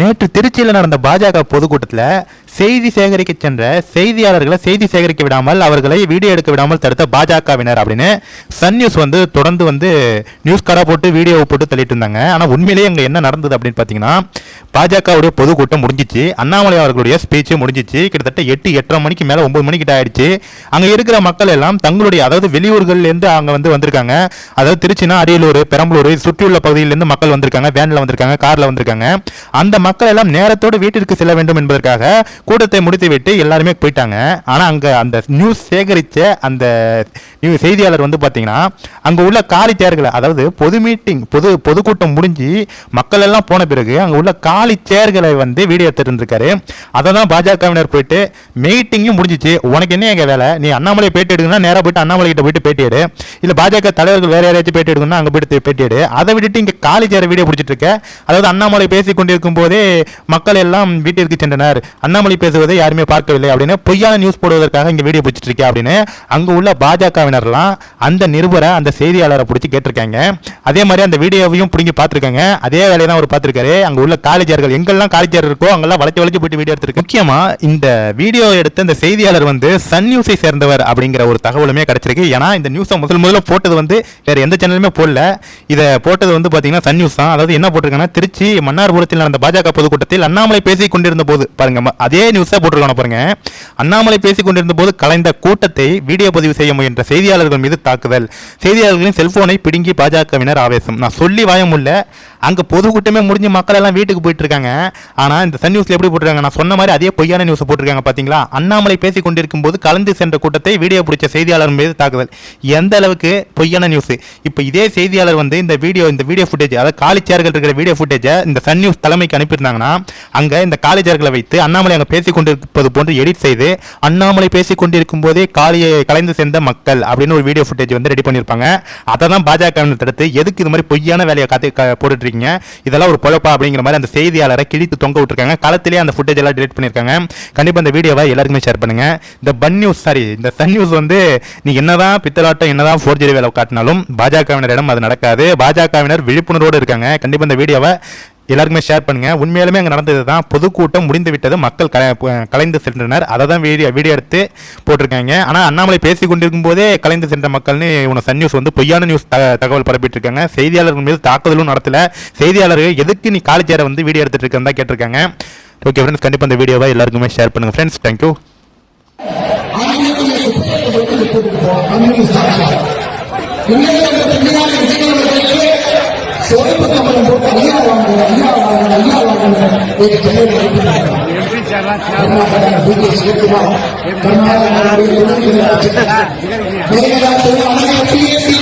நேற்று திருச்சியில் நடந்த பாஜக பொதுக்கூட்டத்தில் செய்தி சேகரிக்க சென்ற செய்தியாளர்களை செய்தி சேகரிக்க விடாமல் அவர்களை வீடியோ எடுக்க விடாமல் தடுத்த பாஜகவினர் அப்படின்னு சன் நியூஸ் வந்து தொடர்ந்து வந்து நியூஸ் காரா போட்டு வீடியோ போட்டு தள்ளிட்டு இருந்தாங்க. ஆனால் உண்மையிலேயே அங்கே என்ன நடந்தது அப்படின்னு பார்த்தீங்கன்னா பாஜகவுடைய பொதுக்கூட்டம் முடிஞ்சிச்சு. அண்ணாமலை அவர்களுடைய ஸ்பீச்சு முடிஞ்சிச்சு. கிட்டத்தட்ட எட்டு எட்டரை மணிக்கு மேலே ஒன்பது மணிக்கிட்ட ஆயிடுச்சு. அங்கே இருக்கிற மக்கள் எல்லாம் தங்களுடைய அதாவது வெளியூர்கள்லேருந்து அங்கே வந்து வந்திருக்காங்க. அதாவது திருச்சினா அரியலூர் பெரம்பலூர் சுற்றியுள்ள பகுதியிலேருந்து மக்கள் வந்திருக்காங்க. வேனில் வந்திருக்காங்க காரில் வந்திருக்காங்க. அந்த மக்கள் எல்லாம் நேரத்தோடு வீட்டிற்கு செல்ல வேண்டும் என்பதற்காக கூட்டத்தை முடித்துவிட்டு எல்லாருமே போயிட்டாங்க. ஆனால் அங்கே அந்த நியூஸ் சேகரித்த அந்த நியூ செய்தியாளர் வந்து பார்த்தீங்கன்னா அங்கே உள்ள காலி சேர்களை அதாவது பொது மீட்டிங் பொது பொதுக்கூட்டம் முடிஞ்சு மக்கள் எல்லாம் போன பிறகு அங்கே உள்ள காலி சேர்களை வந்து வீடியோ எடுத்துருந்துருக்காரு அதை தான் பாஜகவினர் போயிட்டு மீட்டிங்கும் முடிஞ்சிச்சு. உனக்கு என்ன எங்கள் வேலை? நீ அண்ணாமலை பேட்டி எடுக்கணும்னா நேராக போயிட்டு அண்ணாமலை கிட்ட போயிட்டு பேட்டி எடு. இல்லை பாஜக தலைவர்கள் வேறு யாராச்சும் பேட்டி எடுக்கணும்னா அங்கே போயிட்டு பேட்டி எடு. அதை விட்டுட்டு இங்கே காலி சேர வீடியோ பிடிச்சிட்டு இருக்க. அதாவது அண்ணாமலை பேசி கொண்டிருக்கும் போது மக்கள் எல்லாம் வீட்டிற்கு சென்றனர். அண்ணாமலை பேசுவதை யாருமே பார்க்கவில்லை அப்படின்னு பொய்யான நியூஸ் போடுவதற்காக இங்கே வீடியோ பிடிச்சிட்டு இருக்கேன் அப்படின்னு அங்கே உள்ள பாஜகவினர்லாம் அந்த நிருபரை அந்த செய்தியாளரை பிடிச்சி கேட்டிருக்காங்க. அதே மாதிரி அந்த வீடியோவையும் பிடிங்கி பார்த்துருக்காங்க. அதே வேலையை தான் அவர் பார்த்துருக்காரு. அங்கே உள்ள காலேஜர்கள் எங்கெல்லாம் காலேஜர் இருக்கோ அங்கெல்லாம் வளைச்சு வளைச்சு போயிட்டு வீடியோ எடுத்திருக்கு முக்கியமாக இந்த வீடியோ எடுத்த இந்த செய்தியாளர் வந்து சன் நியூஸை சேர்ந்தவர் அப்படிங்கிற ஒரு தகவலுமே கிடைச்சிருக்கு. ஏன்னா இந்த நியூஸை முதல் முதல்ல போட்டது வந்து வேறு எந்த சேனலுமே போடல. இதை போட்டது வந்து பார்த்தீங்கன்னா சன் நியூஸ் தான். அதாவது என்ன போட்டிருக்காங்கன்னா திருச்சி மன்னார்புரத்தில் நடந்த பாஜக பொதுக்கூட்டத்தில் அண்ணாமலை பேசிக் கொண்டிருந்த போது பாருங்க அதே நியூஸை போட்டிருக்கோம் பாருங்க. அண்ணாமலை பேசிக் கொண்டிருந்த போது கலைந்த கூட்டத்தை வீடியோ பதிவு செய்ய முயன்ற செய்தியாளர்கள் மீது தாக்குதல். செய்தியாளர்களின் செல்போனை பிடுங்கி பாஜகவினர் ஆவேசம். நான் சொல்லி வாயமுள்ள அங்கே பொதுக்கூட்டமே முடிஞ்சு மக்கள் எல்லாம் வீட்டுக்கு போயிட்டு இருக்காங்க ஆனால் இந்த சன் நியூஸில் எப்படி போட்டிருக்காங்க? நான் சொன்ன மாதிரி அதே பொய்யான நியூஸ் போட்டிருக்காங்க பார்த்தீங்களா அண்ணாமலை பேசி கொண்டிருக்கும் போது கலந்து சென்ற கூட்டத்தை வீடியோ பிடிச்ச செய்தியாளர் மீது தாக்குதல். எந்த அளவுக்கு பொய்யான நியூஸ் இப்போ இதே செய்தியாளர் வந்து இந்த வீடியோ இந்த வீடியோ ஃபுட்டேஜ் அதாவது காலிச்சார்கள் இருக்கிற வீடியோ ஃபுட்டேஜை இந்த சன் நியூஸ் தலைமைக்கு அனுப்பியிருந்தாங்கன்னா அங்கே இந்த காலிச்சார்களை வைத்து அண்ணாமலை அங்கே பேசி கொண்டிருப்பது போன்று எடிட் செய்து அண்ணாமலை பேசி கொண்டிருக்கும் போதே காலியை கலைந்து சேர்ந்த மக்கள் அப்படின்னு ஒரு வீடியோ ஃபுட்டேஜ் வந்து ரெடி பண்ணியிருப்பாங்க. அதை தான் பாஜக தடுத்து எதுக்கு இது மாதிரி பொய்யான வேலையை காத்து க- போட்டுட்டு இருக்கீங்க இதெல்லாம் ஒரு பொழப்பா அப்படிங்கிற மாதிரி அந்த செய்தியாளரை கிழித்து தொங்க விட்டுருக்காங்க. களத்திலே அந்த ஃபுட்டேஜ் எல்லாம் டிலீட் பண்ணியிருக்காங்க கண்டிப்பாக இந்த வீடியோவை எல்லாருக்குமே ஷேர் பண்ணுங்க. இந்த பன் நியூஸ் சாரி இந்த சன் நியூஸ் வந்து நீ என்னதான் பித்தலாட்டம் என்னதான் ஃபோர்ஜரி வேலை காட்டினாலும் பாஜகவினரிடம் அது நடக்காது. பாஜகவினர் விழிப்புணர்வோடு இருக்காங்க. கண்டிப்பாக இந்த வீடியோவை எல்லாருக்குமே ஷேர் பண்ணுங்க. உண்மையிலுமே அங்கே நடந்தது தான் பொதுக்கூட்டம் முடிந்து விட்டது மக்கள் கலை கலைந்து சென்றனர். அதை தான் வீடியோ வீடியோ எடுத்து போட்டிருக்காங்க. ஆனால் அண்ணாமலை பேசி கொண்டிருக்கும் போதே கலைந்து சென்ற மக்கள்னு இவங்க சன் நியூஸ் வந்து பொய்யான நியூஸ் த தகவல் பரப்பிட்டு இருக்காங்க செய்தியாளர்கள் மீது தாக்குதலும் நடத்தல. செய்தியாளர்கள் எதுக்கு நீ காலேஜரை வந்து வீடியோ எடுத்துட்டு இருக்கன்னு தான் கேட்டிருக்காங்க. ஓகே ஃப்ரெண்ட்ஸ் கண்டிப்பாக இந்த வீடியோவை எல்லாருக்குமே ஷேர் பண்ணுங்க. ஃப்ரெண்ட்ஸ் தேங்க்யூ சிவப்பு கம்பளம் போட்டு அனைவரும்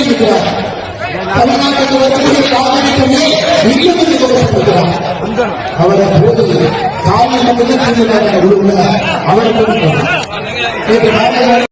இருக்கிறார் தமிழ்நாட்டுக்கு வரக்கூடிய காவிரிக்குமே இன்னும் அவரை போது. மட்டும்தான் அவரை கொடுக்கிறார்